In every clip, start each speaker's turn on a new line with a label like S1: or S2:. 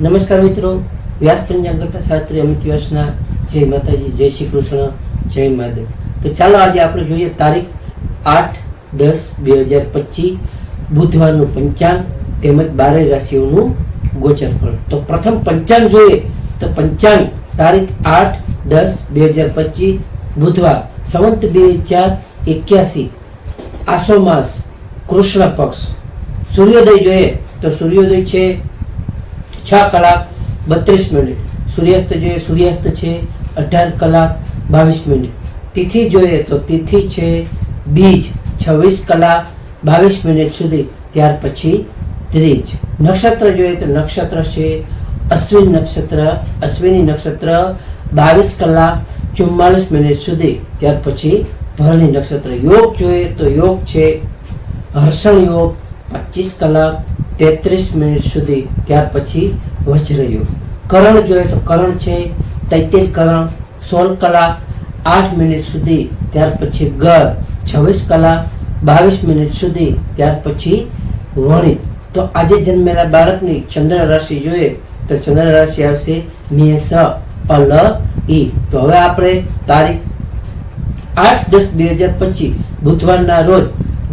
S1: નમસ્કાર મિત્રો. વ્યાસ પંચાંગ કરતા શાસ્ત્રી અમિત વ્યાસના જય માતાજી, જય શ્રી કૃષ્ણ, જય મહાદેવ. તો ચાલો આજે આપણે જોઈએ તારીખ આઠ દસ બે હજાર પચીસ, બુધવારનું પંચાંગ તેમજ બારે રાશિઓનું ગોચર ફળ તો પ્રથમ પંચાંગ જોઈએ. તો પંચાંગ તારીખ આઠ દસ બે હજાર પચીસ, બુધવાર, સંવંત બે હજાર એક્યાસી, આસો માસ, કૃષ્ણ પક્ષ. સૂર્યોદય જોઈએ. તો સૂર્યોદય છે છ કલાક, બત્રીસ મિનિટ. સૂર્યાસ્ત જોઈએ, સૂર્યાસ્ત છે અઢાર કલાક, બાવીસ મિનિટ. તિથિ જોઈએ તો તિથિ છે બીજ, છવ્વીસ કલાક, બાવીસ મિનિટ સુધી. ત્યાર પછી ત્રીજ નક્ષત્ર જોઈએ તો નક્ષત્ર છે અશ્વિન નક્ષત્ર. અશ્વિની નક્ષત્ર બાવીસ કલાક, ચુમ્માલીસ મિનિટ સુધી. ત્યાર પછી ભરણી નક્ષત્ર. યોગ જોઈએ તો યોગ છે હર્ષણ યોગ, પચીસ કલાક તેત્રીસ મિનિટ સુધી ત્યાર પછી વચ રહ્યું. કરણ જોઈએ તો કરણ છે તૈતેર કરણ સોળ કલાક, આઠ મિનિટ સુધી ત્યાર પછી ગળ છવ્વીસ કલાક, બાવીસ મિનિટ સુધી ત્યાર પછી વણિત તો આજે જન્મેલા બાળકની ચંદ્ર રાશિ જોઈએ તો ચંદ્ર રાશિ આવશે મેષ, અલ, ઈ. તો હવે આપણે તારીખ આઠ દસ બે હજાર પચીસ, બુધવારના રોજ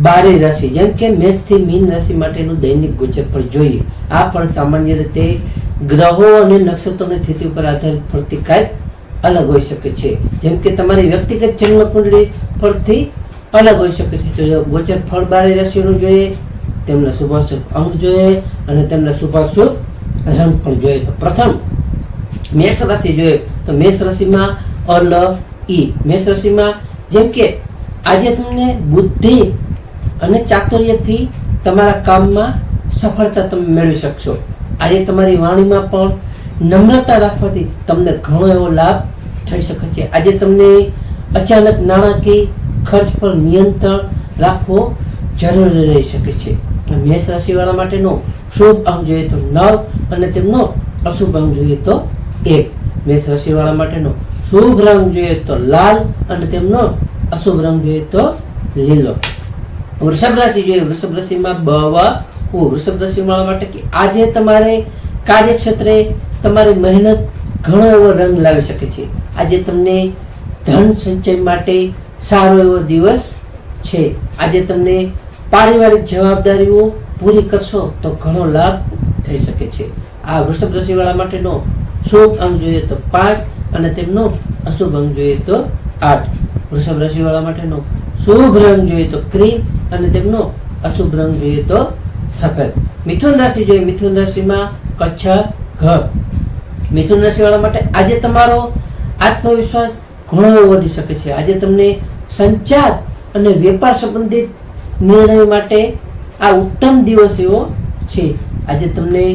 S1: બારે રાશિ જેમ કે મેષથી મીન રાશિ માટેનું દૈનિક ગોચર પણ જોઈએ. આ પણ સામાન્ય રીતે ગ્રહો અને નક્ષત્રોની સ્થિતિ ઉપર આધારિત ફરતી કાંઈક અલગ હોઈ શકે છે. જેમ કે તમારી વ્યક્તિગત જન્મ કુંડળી ફળથી અલગ હોઈ શકે છે. તો ગોચર ફળ બારે રાશિનું જોઈએ, તેમના શુભાશુભ અંગ જોઈએ અને તેમના શુભાશુભ રંગ પણ જોઈએ. તો પ્રથમ, મેષ રાશિ જોઈએ. તો મેષ રાશિમાં અલ, ઈ. મેષ રાશિમાં જેમ કે આજે તમને બુદ્ધિ અને ચાતુર્યથી તમારા કામમાં સફળતા તમે મેળવી શકશો. આજે તમારી વાણીમાં પણ નમ્રતા રાખવાથી તમને ઘણો એવો લાભ થઈ શકે છે. આજે તમને અચાનક નાણાકીય ખર્ચ પર નિયંત્રણ રાખવો જરૂરી રહી શકે છે. મેષ રાશિવાળા માટેનો શુભ અંક જોઈએ તો નવ અને તેમનો અશુભ અંક જોઈએ તો એક. મેષ રાશિવાળા માટેનો શુભ રંગ જોઈએ તો લાલ અને તેમનો અશુભ રંગ જોઈએ તો લીલો. વૃષભ રાશિ જોઈએ. વૃષભ રાશિમાં બ વ ઉ, વૃષભ રાશિ મળવા માટે કે આજે તમારે કાર્યક્ષેત્રે તમારી મહેનત ઘણો એવો રંગ લાવી શકે છે. આજે તમને ધન સંચય માટે સારો એવો દિવસ છે. આજે તમને પારિવારિક જવાબદારીઓ પૂરી કરશો તો ઘણો લાભ થઈ શકે છે. આ વૃષભ રાશિવાળા માટેનો શુભ અંગ જોઈએ તો પાંચ અને તેમનો અશુભ અંગ જોઈએ તો આઠ. વૃષભ રાશિવાળા માટેનો શુભ રંગ જોઈએ તો ક્રીમ અને તેમનો અશુભ રંગ જોઈએ તો સફેદ. મિથુન રાશિ જોઈએ, મિથુન રાશિમાં કચ્છ ઘર. મિથુન રાશિ વાળા માટે આજે તમારો આત્મવિશ્વાસ ઘણો વધી શકે છે. આજે તમને સંચાર અને વેપાર સંબંધિત નિર્ણય માટે આ ઉત્તમ દિવસ એવો છે. આજે તમને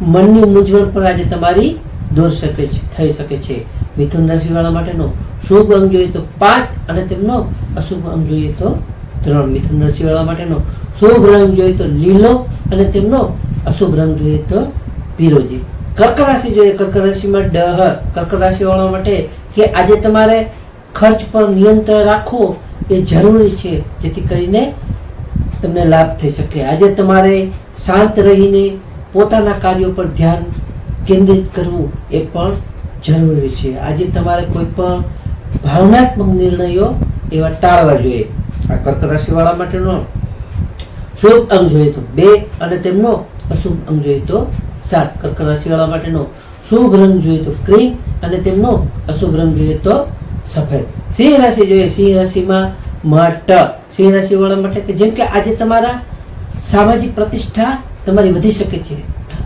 S1: મનની મૂંઝવણ પણ આજે તમારી દૂર શકે છે, થઈ શકે છે. મિથુન રાશિવાળા માટેનો શુભ અંક જોઈએ તો પાંચ અને તેમનો અશુભ અંક જોઈએ તો ત્રણ. મિથુન રાશિવાળા માટેનો શુભ રંગ જોઈએ તો લીલો અને તેમનો અશુભ રંગ જોઈએ તો પીરોજી કર્ક રાશિ જોઈએ. કર્ક રાશિમાં ડહ. કર્ક રાશિવાળા માટે કે આજે તમારે ખર્ચ પર નિયંત્રણ રાખવું એ જરૂરી છે, જેથી કરીને તમને લાભ થઈ શકે. આજે તમારે શાંત રહીને પોતાના કાર્યો પર ધ્યાન કેન્દ્રિત કરવું એ પણ જરૂરી છે. આજે તમારે કોઈ પણ ભાવનાત્મક નિર્ણયો એવા ટાળવા જોઈએ. આ કર્ક રાશિવાળા માટેનો શુભ અંગ જોઈએ તો બે અને તેમનો અશુભ અંગ જોઈએ તો સાત. કર્ક રાશિવાળા માટેનો શુભ રંગ જોઈએ તો ક્રીમ અને તેમનો અશુભ રંગ જોઈએ તો સફેદ. સિંહ રાશિ જોઈએ. સિંહ રાશિમાં મટ. સિંહ રાશિવાળા માટે કે જેમ કે આજે તમારા સામાજિક પ્રતિષ્ઠા તમારી વધી શકે છે.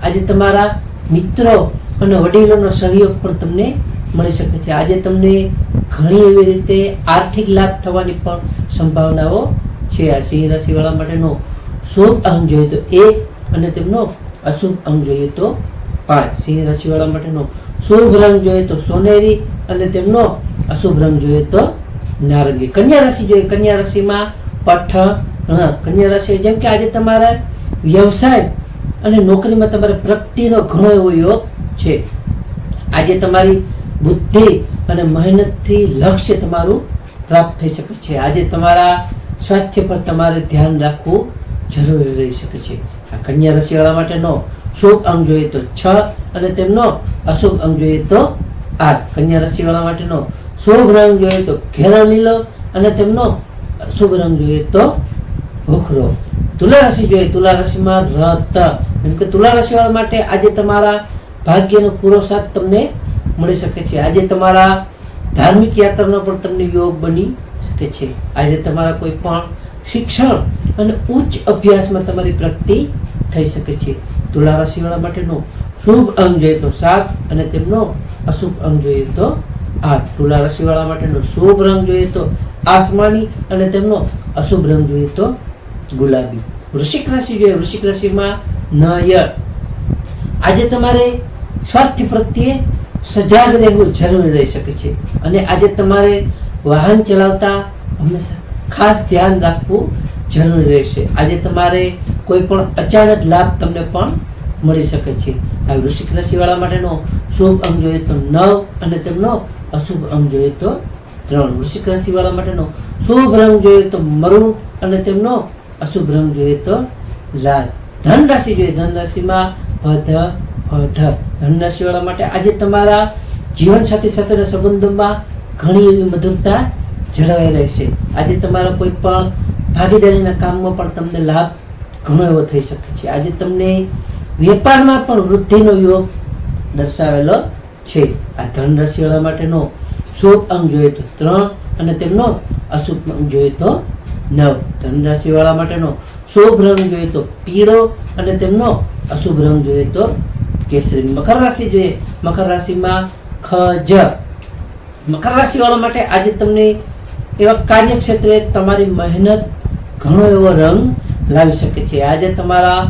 S1: આજે તમારા મિત્રો અને વડીલોનો સહયોગ પણ તમને મળી શકે છે. આજે તમને ઘણી એવી રીતે આર્થિક લાભ થવાની પણ સંભાવનાઓ છે. આ સિંહ રાશિવાળા માટેનો શુભ અંગ જોઈએ તો એક અને તેમનો અશુભ અંગ જોઈએ તો પાંચ. સિંહ રાશિવાળા માટેનો શુભ રંગ જોઈએ તો સોનેરી અને તેમનો અશુભ રંગ જોઈએ તો નારંગી. કન્યા રાશિ જોઈએ. કન્યા રાશિમાં પઠ કન્યા રાશિ જેમ કે આજે તમારા વ્યવસાય અને નોકરીમાં તમારે પ્રગતિનો ઘણો એવો યોગ છે. આજે તમારી બુદ્ધિ અને મહેનતથી લક્ષ્ય તમારું પ્રાપ્ત થઈ શકે છે. આજે તમારા સ્વાસ્થ્ય પર તમારે ધ્યાન રાખવું જરૂરી રહી શકે છે. આ કન્યા રસીવાળા માટેનો શુભ અંગ જોઈએ તો છ અને તેમનો અશુભ અંગ જોઈએ તો આઠ. કન્યા રસીવાળા માટેનો શુભ રંગ જોઈએ તો ઘેરો લીલો અને તેમનો શુભ રંગ જોઈએ તો ભૂખરો તુલા રાશિ જોઈએ. તુલા રાશિમાં રત. એમ કે તુલા રાશિવાળા માટે આજે તમારા ભાગ્યનો પૂરો સાથ તમને મળી શકે છે. આજે તમારા ધાર્મિક યાત્રાનો પણ તમને યોગ બની શકે છે. આજે તમારા કોઈ પણ શિક્ષણ અને ઉચ્ચ અભ્યાસમાં તમારી પ્રગતિ થઈ શકે છે. તુલા રાશિવાળા માટેનો શુભ અંગ જોઈએ તો સાત અને તેમનો અશુભ અંગ જોઈએ તો આઠ તુલા રાશિવાળા માટેનો શુભ રંગ જોઈએ તો આસમાની અને તેમનો અશુભ રંગ જોઈએ તો ગુલાબી. વૃશ્ચિક રાશિ જોઈએ. વૃશ્ચિક રાશિમાં નયર આજે તમારે સ્વાસ્થ્ય પ્રત્યે સજાગ રહેવું જરૂરી રહી શકે છે. અને આજે તમારે વાહન ચલાવતા હંમેશા ખાસ ધ્યાન રાખવું જરૂરી રહેશે. આજે તમારે કોઈ પણ અચાનક લાભ તમને પણ મળી શકે છે. આ વૃશ્ચિક રાશિવાળા માટેનો શુભ અંગ જોઈએ તો નવ અને તેમનો અશુભ અંગ જોઈએ તો ત્રણ. વૃશ્ચિક રાશિવાળા માટેનો શુભ રંગ જોઈએ તો મરૂન અને તેમનો અશુભ રંગ જોઈએ તો લાલ. ધન રાશિ જોઈએ. ધન રાશિમાં ભધ અઢ ધન રાશિવાળા માટે આજે તમારા જીવનસાથી સાથેના સંબંધોમાં ઘણી એવી મધુરતા જળવાઈ રહેશે. આજે તમારા કોઈ પણ ભાગીદારીના કામમાં પણ તમને લાભ ઘણો એવો થઈ શકે છે. આજે તમને વેપારમાં પણ વૃદ્ધિનો યોગ દર્શાવેલો છે. આ ધન રાશિવાળા માટેનો શુભ અંગ જોઈએ તો ત્રણ અને તેમનો અશુભ અંગ જોઈએ તો નવ. ધન રાશિવાળા માટેનો શુભ રંગ જોઈએ તો પીળો અને તેમનો અશુભ રંગ જોઈએ તો કેસરી. મકર રાશિ જોઈએ. મકર રાશિમાં ખજ મકર રાશિ વાળા માટે આજે તમને એવા કાર્યક્ષેત્રે તમારી મહેનત ઘણો એવો રંગ લાવી શકે છે. આજે તમારા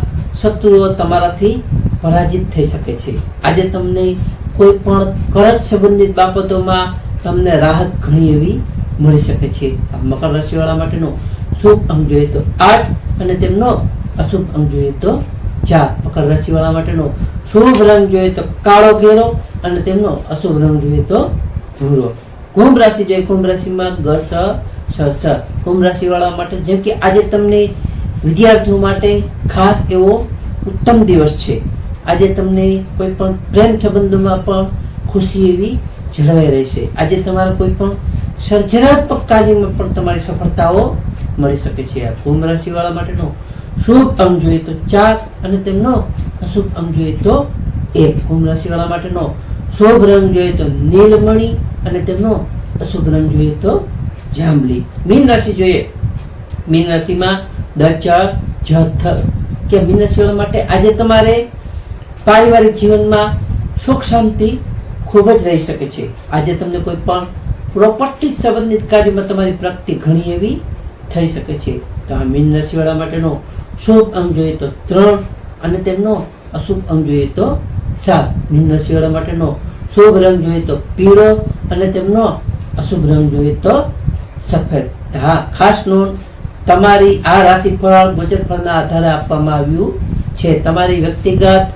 S1: શત્રુઓ તમારાથી પરાજિત થઈ શકે છે. આજે તમને કોઈ પણ કરજ સંબંધિત બાબતોમાં તમને રાહત ઘણી એવી મળી શકે છે. મકર રાશિવાળા માટેનો શુભ અંગ જોઈએ તો આઠ અને તેમનો અશુભ અંગ જોઈએ તો ચાર. મકર રાશિવાળા માટેનો શુભ રંગ જોઈએ તો કાળો ઘેરો અને તેમનો અશુભ રંગ જોઈએ તો ભૂરો. કુંભ રાશિ જોઈએ કુંભ રાશિમાં ગ સ સ. સ કુંભ રાશિ વાળા માટે જેમ કે આજે તમને વિદ્યાર્થીઓ માટે ખાસ એવો ઉત્તમ દિવસ છે. આજે તમને કોઈ પણ પ્રેમ સંબંધોમાં પણ ખુશી એવી જળવાઈ રહેશે. આજે તમારા કોઈ પણ સર્જનાત્મક કાર્યમાં પણ તમારી સફળતાઓ મળી શકે છે. આ કુંભ રાશિ વાળા માટેનો શુભ અંગ જોઈએ તો ચાર અને તેમનો અશુભ અંગ જોઈએ તો એક કુંભ રાશિ વાળા માટેનો શુભ રંગ જોઈએ તો નીલમણી અને તેમનો અશુભ રંગ જોઈએ તો જાંબલી. મીન રાશિ જોઈએ. મીન રાશિમાં દચ જથ કે મીન રાશિ વાળા માટે આજે તમારે પારિવારિક જીવનમાં સુખ શાંતિ ખૂબ જ રહી શકે છે. આજે તમને કોઈ પણ પ્રોપર્ટી સંબંધિત કાર્યમાં તમારી પ્રગતિ ઘણી એવી થઈ શકે છે. તો આ મીન રાશિવાળા માટેનો શુભ અંગ જોઈએ તો ત્રણ અને તેમનો અશુભ અંગ જોઈએ તો સાત રાશિવાળા માટેનો શુભ રંગ જોઈએ તો પીળો અને તેમનો અશુભ રંગ જોઈએ તો સફેદ. હા, ખાસ નોંધ, તમારી આ રાશિફળ, ગોચરફળના આધારે આપવામાં આવ્યું છે. તમારી વ્યક્તિગત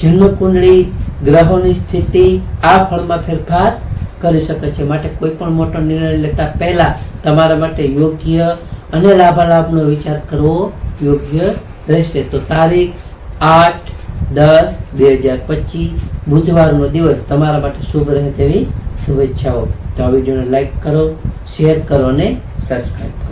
S1: જન્મ કુંડળી ગ્રહોની સ્થિતિ આ ફળમાં ફેરફાર કરી શકે છે. માટે કોઈ પણ મોટો નિર્ણય લેતા પહેલા તમારા માટે યોગ્ય અને લાભાલાભનો વિચાર કરવો યોગ્ય રહેશે. તો તારીખ આઠ, દસ, બે હજાર પચીસ. બુધવારનો દિવસ તમારા માટે શુભ રહે તેવી શુભેચ્છાઓ. તો આ વિડીયોને લાઈક કરો, શેર કરો અને સબસ્ક્રાઈબ કરો.